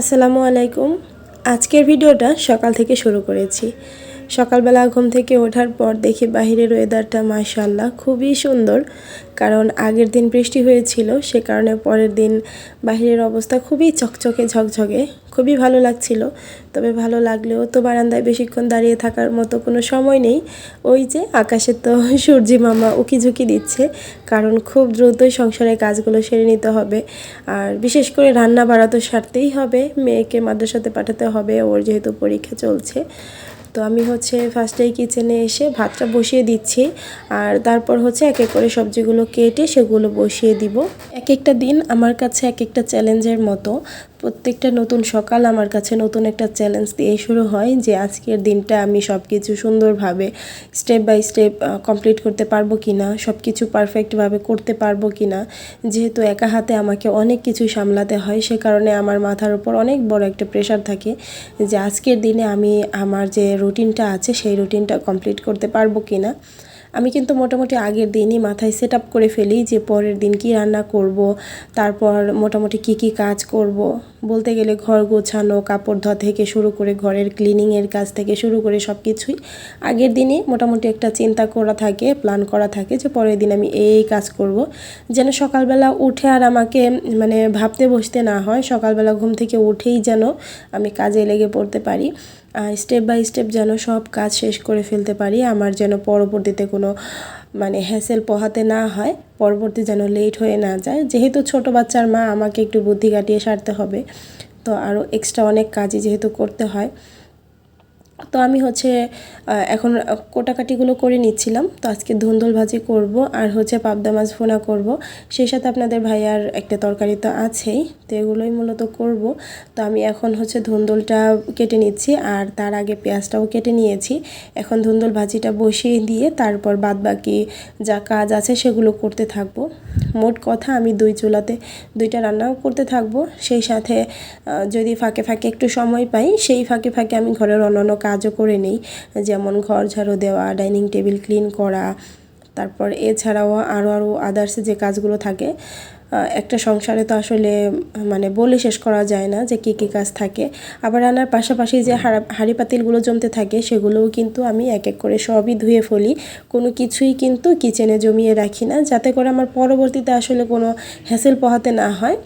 আসসালামু আলাইকুম। আজকের ভিডিওটা সকাল থেকে শুরু করেছি। সকালবেলা ঘুম থেকে ওঠার পর দেখি বাহিরের ওয়েদারটা মাশাল্লাহ খুবই সুন্দর। কারণ আগের দিন বৃষ্টি হয়েছিল, সে কারণে পরের দিন বাহিরের অবস্থা খুবই চকচকে ঝকঝকে। খুবই ভালো লাগছিল। তবে ভালো লাগলেও তো বারান্দায় বেশিক্ষণ দাঁড়িয়ে থাকার মতো কোনো সময় নেই। ওই যে আকাশে তো সূর্যি মামা উকি ঝুঁকি দিচ্ছে, কারণ খুব দ্রুতই সংসারের কাজগুলো সেরে নিতে হবে। আর বিশেষ করে রান্না বাড়া তো সারতেই হবে, মেয়েকে মাদ্রাসাতে পাঠাতে হবে, ওর যেহেতু পরীক্ষা চলছে। তো আমি হচ্ছে ফার্স্টেই কিচেনে এসে ভাতটা বসিয়ে দিচ্ছি, আর তারপর হচ্ছে এক এক করে সবজিগুলো কেটে সেগুলো বসিয়ে দিব। এক একটা দিন আমার কাছে এক একটা চ্যালেঞ্জের মতো। প্রত্যেকটা নতুন সকাল আমার কাছে নতুন একটা চ্যালেঞ্জ দিয়ে শুরু হয় যে আজকের দিনটা আমি সব কিছু সুন্দরভাবে স্টেপ বাই স্টেপ কমপ্লিট করতে পারব কি না সব কিছু পারফেক্টভাবে করতে পারব কি না যেহেতু একা হাতে আমাকে অনেক কিছু সামলাতে হয়, সে কারণে আমার মাথার উপর অনেক বড় একটা প্রেশার থাকে যে আজকের দিনে আমি আমার যে রুটিনটা আছে, সেই রুটিনটা কমপ্লিট করতে পারব কি না আমি কিন্তু মোটামুটি আগের দিনই মাথায় সেট আপ করে ফেলি যে পরের দিন কি রান্না করব, তারপর মোটামুটি কি কি কাজ করব। বলতে গেলে ঘর গোছানো, কাপড় ধোয়া থেকে শুরু করে ঘরের ক্লিনিংয়ের কাজ থেকে শুরু করে সব কিছুই আগের দিনই মোটামুটি একটা চিন্তা করা থাকে প্ল্যান করা থাকে যে পরের দিন আমি এই কাজ করব। যেন সকালবেলা উঠে আর আমাকে মানে ভাবতে বসতে না হয়, সকালবেলা ঘুম থেকে উঠেই যেন আমি কাজে লেগে পড়তে পারি। স্টেপ বাই স্টেপ যেন সব কাজ শেষ করে ফেলতে পারি, আমার যেন পরবর্তীতে কোনো মানে হ্যাসেল পোহাতে না হয়, পরবর্তী যেন লেট হয়ে না যায়। যেহেতু ছোট বাচ্চার মা আমাকে একটু বুদ্ধি কাটিয়ে সারতে হবে, তো আরও এক্সট্রা অনেক কাজই যেহেতু করতে হয়। তো আমি হচ্ছে এখন কোটাকাটিগুলো করে নিচ্ছিলাম। তো আজকে ধুন্দল ভাজি করব আর হচ্ছে পাবদা মাছ ফোনা করব। সেই সাথে আপনাদের ভাইয়ার একটা তরকারি তো আছেই, তো এগুলোই মূলত করব। তো আমি এখন হচ্ছে ধুন্দলটা কেটে নিচ্ছি আর তার আগে পেঁয়াজটাও কেটে নিয়েছি। এখন ধুন্দল ভাজিটা বসিয়ে দিয়ে তারপর বাদ বাকি যা কাজ আছে সেগুলো করতে থাকব। মোট কথা আমি দুই চুলাতে দুইটা রান্নাও করতে থাকব। সেই সাথে যদি ফাঁকে ফাঁকে একটু সময় পাই, সেই ফাঁকে ফাঁকে আমি ঘরের অন্যান্য কাজও করে নিই। যেমন ঘর ঝাড়ু দেওয়া, ডাইনিং টেবিল ক্লিন করা, তারপর এছাড়াও আরও আরও আদার্স যে কাজগুলো থাকে একটা সংসারে তো আসলে মানে বলে শেষ করা যায় না যে কী কী কাজ থাকে। আবার রান্নার পাশাপাশি যে হাঁড়ি পাতিলগুলো জমতে থাকে, সেগুলোও কিন্তু আমি এক এক করে সবই ধুয়ে ফেলি। কোনো কিছুই কিন্তু কিচেনে জমিয়ে রাখি না, যাতে করে আমার পরবর্তীতে আসলে কোনো হ্যাসেল পোহাতে না হয়।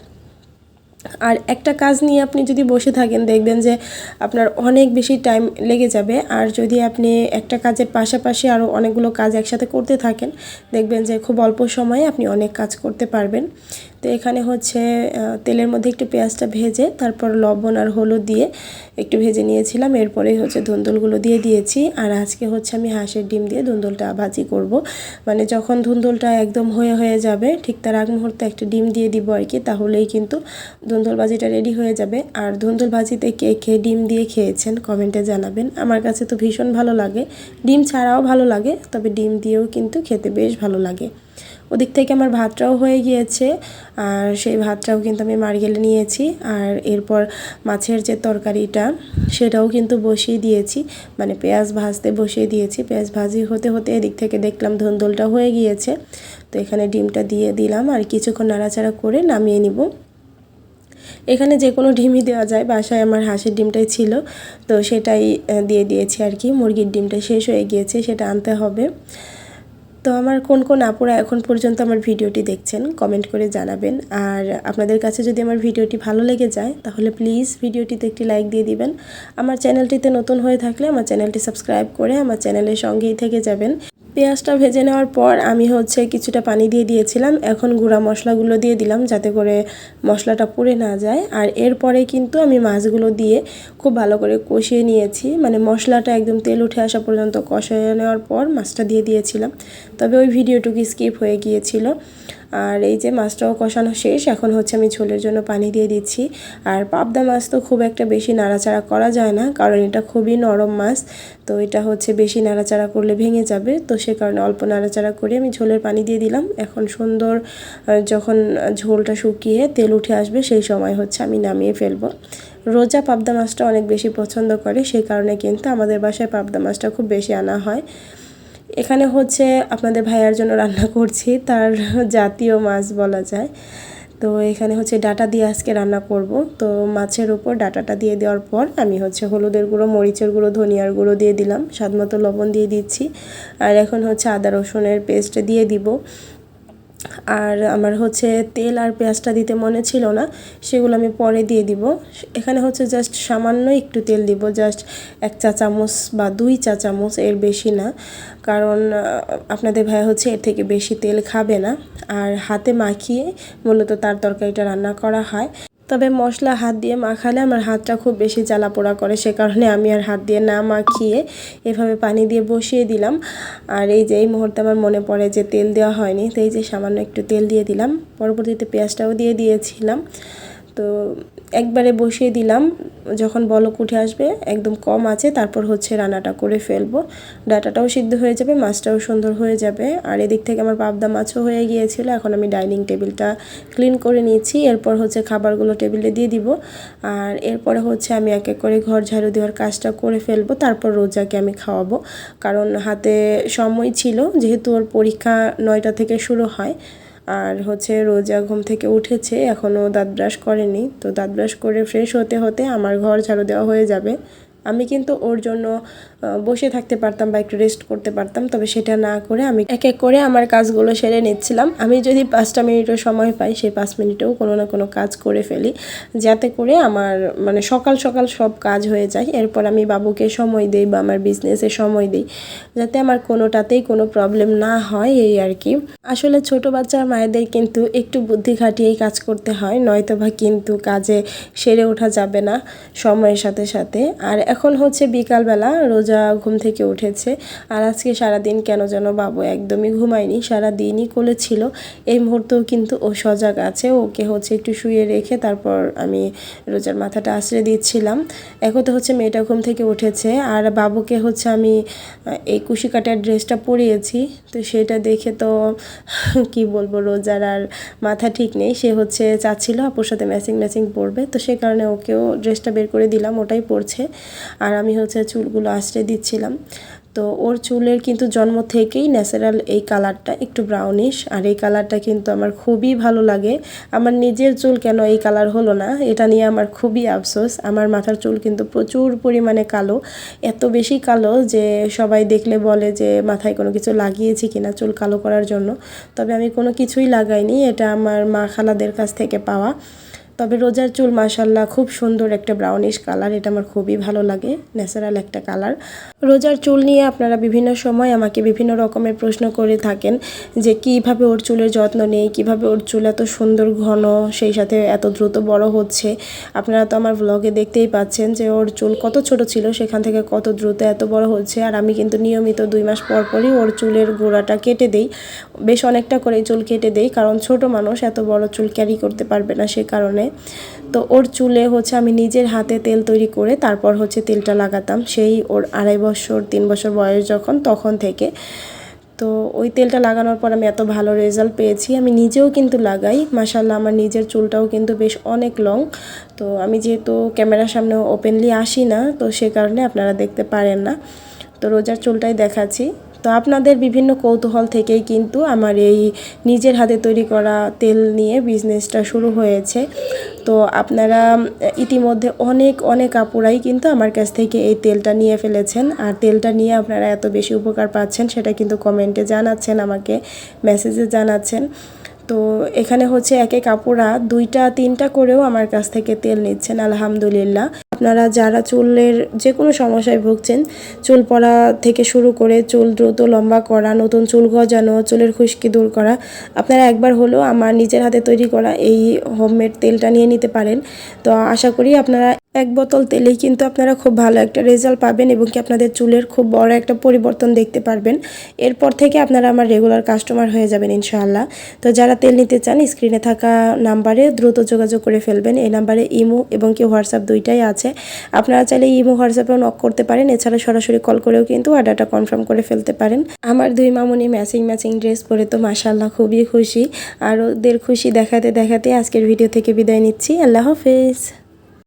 আর একটা কাজ নিয়ে আপনি যদি বসে থাকেন, দেখবেন যে আপনার অনেক বেশি টাইম লেগে যাবে। আর যদি আপনি একটা কাজের পাশাপাশি আরও অনেকগুলো কাজ একসাথে করতে থাকেন, দেখবেন যে খুব অল্প সময়ে আপনি অনেক কাজ করতে পারবেন। তো এখানে হচ্ছে তেলের মধ্যে একটু পেঁয়াজটা ভেজে, তারপর লবণ আর হলুদ দিয়ে একটু ভেজে নিয়েছিলাম। এরপরে হচ্ছে ধুন্দুলগুলো দিয়ে দিয়েছি। আর আজকে হচ্ছে আমি হাঁসের ডিম দিয়ে ধুন্দুলটা ভাজি করব। মানে যখন ধুন্দুলটা একদম হয়ে হয়ে যাবে, ঠিক তার আগ মুহূর্তে একটা ডিম দিয়ে দিব আর কি, তাহলেই কিন্তু ধুন্দুল ভাজিটা রেডি হয়ে যাবে। আর ধুন্দুল ভাজিতে কে খেয়ে ডিম দিয়ে খেয়েছেন কমেন্টে জানাবেন। আমার কাছে তো ভীষণ ভালো লাগে। ডিম ছাড়াও ভালো লাগে, তবে ডিম দিয়েও কিন্তু খেতে বেশ ভালো লাগে। ওদিক থেকে আমার ভাতটাও হয়ে গিয়েছে, আর সেই ভাতটাও কিন্তু আমি মার্গেলে নিয়েছি, আর এরপর মাছের যে তরকারিটা সেটাও কিন্তু বসিয়ে দিয়েছি মানে পেঁয়াজ ভাজতে বসিয়ে দিয়েছি, পেঁয়াজ ভাজি হতে হতে এদিক থেকে দেখলাম ধন্দলটা হয়ে গিয়েছে, তো এখানে ডিমটা দিয়ে দিলাম, আর কিছুক্ষণ নাড়াচাড়া করে নামিয়ে নিব। এখানে যে কোনো ডিমই দেওয়া যায়, বাসায় আমার হাঁসের ডিমটাই ছিল, তো সেটাই দিয়ে দিয়েছি আর কি, মুরগির ডিমটা শেষ হয়ে গিয়েছে, সেটা আনতে হবে। তো আমার কোন কোন আপুরা এখন পর্যন্ত আমার ভিডিওটি দেখছেন কমেন্ট করে জানাবেন। আর আপনাদের কাছে যদি আমার ভিডিওটি ভালো লেগে যায়, তাহলে প্লিজ ভিডিওটিতে একটি লাইক দিয়ে দিবেন। আমার চ্যানেলটিতে নতুন হয়ে থাকলে আমার চ্যানেলটি সাবস্ক্রাইব করে আমার চ্যানেলের সঙ্গেই থেকে যাবেন। পেঁয়াজটা ভেজে নেওয়ার পর আমি হচ্ছে কিছুটা পানি দিয়ে দিয়েছিলাম। এখন গুঁড়া মশলাগুলো দিয়ে দিলাম যাতে করে মশলাটা পুড়ে না যায়। আর এরপরে কিন্তু আমি মাছগুলো দিয়ে খুব ভালো করে কষিয়ে নিয়েছি। মানে মশলাটা একদম তেল উঠে আসা পর্যন্ত কষিয়ে নেওয়ার পর মাছটা দিয়ে দিয়েছিলাম। তবে ওই ভিডিওটুকু স্কিপ হয়ে গিয়েছিল। আর এই যে মাছটাও কষানো শেষ, এখন হচ্ছে আমি ঝোলের জন্য পানি দিয়ে দিচ্ছি। আর পাবদা মাছ তো খুব একটা বেশি নাড়াচাড়া করা যায় না, কারণ এটা খুবই নরম মাছ, তো এটা হচ্ছে বেশি নাড়াচাড়া করলে ভেঙে যাবে। তো সে কারণে অল্প নাড়াচাড়া করে আমি ঝোলের পানি দিয়ে দিলাম। এখন সুন্দর যখন ঝোলটা শুকিয়ে তেল উঠে আসবে, সেই সময় হচ্ছে আমি নামিয়ে ফেলব। রোজা পাবদা মাছটা অনেক বেশি পছন্দ করে সেই কারণে কিন্তু আমাদের বাসায় পাবদা মাছটা খুব বেশি আনা হয়। এখানে হচ্ছে আপনাদের ভাইয়ার জন্য রান্না করছি, তার জাতীয় মাছ বলা যায়। তো এখানে হচ্ছে ডাটা দিয়ে আজকে রান্না করব। তো মাছের উপর ডাটাটা দিয়ে দেওয়ার পর আমি হচ্ছে হলুদের গুঁড়ো, মরিচের গুঁড়ো, ধনিয়ার গুঁড়ো দিয়ে দিলাম। স্বাদ লবণ দিয়ে দিচ্ছি। আর এখন হচ্ছে আদা রসুনের পেস্ট দিয়ে দিব। আর আমার হচ্ছে তেল আর পেঁয়াজটা দিতে মনে ছিল না, সেগুলো আমি পরে দিয়ে দিব। এখানে হচ্ছে জাস্ট সামান্য একটু তেল দিব জাস্ট এক চা চামচ বা দুই চা চামচ এর বেশি না। কারণ আপনাদের ভাই হচ্ছে এর থেকে বেশি তেল খাবে না। আর হাতে মাখিয়ে মূলত তার তরকারিটা রান্না করা হয়। তবে মশলা হাত দিয়ে মাখালে আমার হাতটা খুব বেশি জ্বালা পোড়া করে, সে কারণে আমি আর হাত দিয়ে না মাখিয়ে এভাবে পানি দিয়ে বসিয়ে দিলাম। আর এই যে এই মুহূর্তে আমার মনে পড়ে যে তেল দেওয়া হয়নি, তো এই যে সামান্য একটু তেল দিয়ে দিলাম। পরবর্তীতে পেঁয়াজটাও দিয়ে দিয়েছিলাম। তো একবারে বসিয়ে দিলাম। যখন বলক উঠে আসবে, একদম কম আছে, তারপর হচ্ছে রান্নাটা করে ফেলব। ডাটাটাও সিদ্ধ হয়ে যাবে, মাছটাও সুন্দর হয়ে যাবে। আর এদিক থেকে আমার পাবদা মাছও হয়ে গিয়েছিল, এখন আমি ডাইনিং টেবিলটা ক্লিন করে নিয়েছি। এরপর হচ্ছে খাবারগুলো টেবিলে দিয়ে দিব। আর এরপরে হচ্ছে আমি এক এক করে ঘর ঝাড়ু দেওয়ার কাজটা করে ফেলব, তারপর রোজাকে আমি খাওয়াবো। কারণ হাতে সময় ছিল, যেহেতু ওর পরীক্ষা নয়টা থেকে শুরু হয় আর হচ্ছে রোজা ঘুম থেকে উঠেছে এখনও দাঁত ব্রাশ করেনি। তো দাঁত ব্রাশ করে ফ্রেশ হতে হতে আমার ঘর ঝাড়ু দেওয়া হয়ে যাবে। আমি কিন্তু ওর জন্য বসে থাকতে পারতাম বা একটু রেস্ট করতে পারতাম, তবে সেটা না করে আমি এক এক করে আমার কাজগুলো সেরে নিচ্ছিলাম। আমি যদি পাঁচটা মিনিটও সময় পাই, সেই পাঁচ মিনিটেও কোনো না কোনো কাজ করে ফেলি, যাতে করে আমার মানে সকাল সকাল সব কাজ হয়ে যায়। এরপর আমি বাবুকে সময় দিই বা আমার বিজনেসে সময় দিই, যাতে আমার কোনোটাতেই কোনো প্রবলেম না হয় এই আর কি। আসলে ছোট বাচ্চার মায়েদের কিন্তু একটু বুদ্ধি খাটিয়েই কাজ করতে হয়, নয়তো বা কিন্তু কাজে সেরে ওঠা যাবে না সময়ের সাথে সাথে। আর এখন হচ্ছে বিকালবেলা, রোজা ঘুম থেকে উঠেছে। আর আজকে সারাদিন কেন যেন বাবু একদমই ঘুমায়নি সারা দিনই কোলে ছিল। এই মুহূর্তেও কিন্তু ও সজাগ আছে, ওকে হচ্ছে একটু শুয়ে রেখে তারপর আমি রোজার মাথাটা আশ্রয় দিচ্ছিলাম। এখন তো হচ্ছে মেয়েটা ঘুম থেকে উঠেছে, আর বাবুকে হচ্ছে আমি এই কুশি কাটার ড্রেসটা পরিয়েছি। তো সেটা দেখে তো, কি বলব, রোজার আর মাথা ঠিক নেই। সে হচ্ছে চাচ্ছিল আপুর সাথে ম্যাচিং ম্যাচিং পরবে। তো সে কারণে ওকেও ড্রেসটা বের করে দিলাম, ওটাই পরছে। আর আমি হচ্ছে চুলগুলো আশ্রে দিচ্ছিলাম। তো ওর চুলের কিন্তু জন্ম থেকেই ন্যাচারাল এই কালারটা একটু ব্রাউনিশ আর এই কালারটা কিন্তু আমার খুবই ভালো লাগে। আমার নিজের চুল কেন এই কালার হলো না, এটা নিয়ে আমার খুবই আফসোস। আমার মাথার চুল কিন্তু প্রচুর পরিমাণে কালো, এত বেশি কালো যে সবাই দেখলে বলে যে মাথায় কোনো কিছু লাগিয়েছি কিনা চুল কালো করার জন্য। তবে আমি কোনো কিছুই লাগাইনি, এটা আমার মা খালাদের কাছ থেকে পাওয়া। তবে রোজার চুল মাসাল্লাহ খুব সুন্দর একটা ব্রাউনিশ কালার এটা আমার খুবই ভালো লাগে ন্যাচারাল একটা কালার রোজার চুল নিয়ে আপনারা বিভিন্ন সময় আমাকে বিভিন্ন রকমের প্রশ্ন করে থাকেন যে কীভাবে ওর চুলের যত্ন নেই, কীভাবে ওর চুল এত সুন্দর ঘন, সেই সাথে এত দ্রুত বড় হচ্ছে। আপনারা তো আমার ব্লগে দেখতেই পাচ্ছেন যে ওর চুল কত ছোট ছিল, সেখান থেকে কত দ্রুত এত বড় হচ্ছে, আর আমি কিন্তু নিয়মিত দুই মাস পর পরই ওর চুলের গোড়াটা কেটে দেই। বেশ অনেকটা করে চুল কেটে দেই, কারণ ছোট মানুষ এত বড় চুল ক্যারি করতে পারবে না, সে কারণে তো ওর চুলে হচ্ছে আমি নিজের হাতে তেল তৈরি করে তারপর হচ্ছে তেলটা লাগাতাম। সেই ওর আড়াই বছর, তিন বছর বয়স যখন, তখন থেকে। তো ওই তেলটা লাগানোর পর আমি এত ভালো রেজাল্ট পেয়েছি। আমি নিজেও কিন্তু লাগাই। মাসাল্লাহ আমার নিজের চুলটাও কিন্তু বেশ অনেক লং তো আমি যেহেতু ক্যামেরার সামনে ওপেনলি আসি না, তো সে কারণে আপনারা দেখতে পারেন না। তো রোজার চুলটাই দেখাচ্ছি। তো আপনাদের বিভিন্ন কৌতূহল থেকেই কিন্তু আমার এই নিজের হাতে তৈরি করা তেল নিয়ে বিজনেসটা শুরু হয়েছে। তো আপনারা ইতিমধ্যে অনেক অনেক আপুরাই কিন্তু আমার কাছ থেকে এই তেলটা নিয়ে ফেলেছেন। আর তেলটা নিয়ে আপনারা এত বেশি উপকার পাচ্ছেন সেটা কিন্তু কমেন্টে জানাচ্ছেন, আমাকে মেসেজে জানাচ্ছেন। তো এখানে হচ্ছে একে কাপড়া দুইটা, তিনটা করেও আমার কাছ থেকে তেল নিচ্ছেন, আলহামদুলিল্লাহ। আপনারা যারা চুলের যে কোনো সমস্যায় ভুগছেন, চুল পড়া থেকে শুরু করে চুল দ্রুত লম্বা করা, নতুন চুল গজানো, চুলের খুশকি দূর করা, আপনারা একবার হলেও আমার নিজের হাতে তৈরি করা এই হোমমেড তেলটা নিয়ে নিতে পারেন। তো আশা করি আপনারা এক বোতল তেলেই কিন্তু আপনারা খুব ভালো একটা রেজাল্ট পাবেন এবং কি আপনাদের চুলের খুব বড় একটা পরিবর্তন দেখতে পারবেন। এরপর থেকে আপনারা আমার রেগুলার কাস্টমার হয়ে যাবেন ইনশাআল্লাহ। তো যারা তেল নিতে চান স্ক্রিনে থাকা নাম্বারে দ্রুত যোগাযোগ করে ফেলবেন। এই নাম্বারে ইমো এবং কি হোয়াটসঅ্যাপ দুইটাই আছে। আপনারা চাইলে ইমো হোয়াটসঅ্যাপেও নক করতে পারেন। এছাড়া সরাসরি কল করেও কিন্তু অর্ডারটা কনফার্ম করে ফেলতে পারেন। আমার দুই মামুনি ম্যাচিং ম্যাচিং ড্রেস পরে তো মাসাল্লাহ খুবই খুশি। আর ওদের খুশি দেখাতে দেখাতে আজকের ভিডিও থেকে বিদায় নিচ্ছি। আল্লাহ হাফেজ।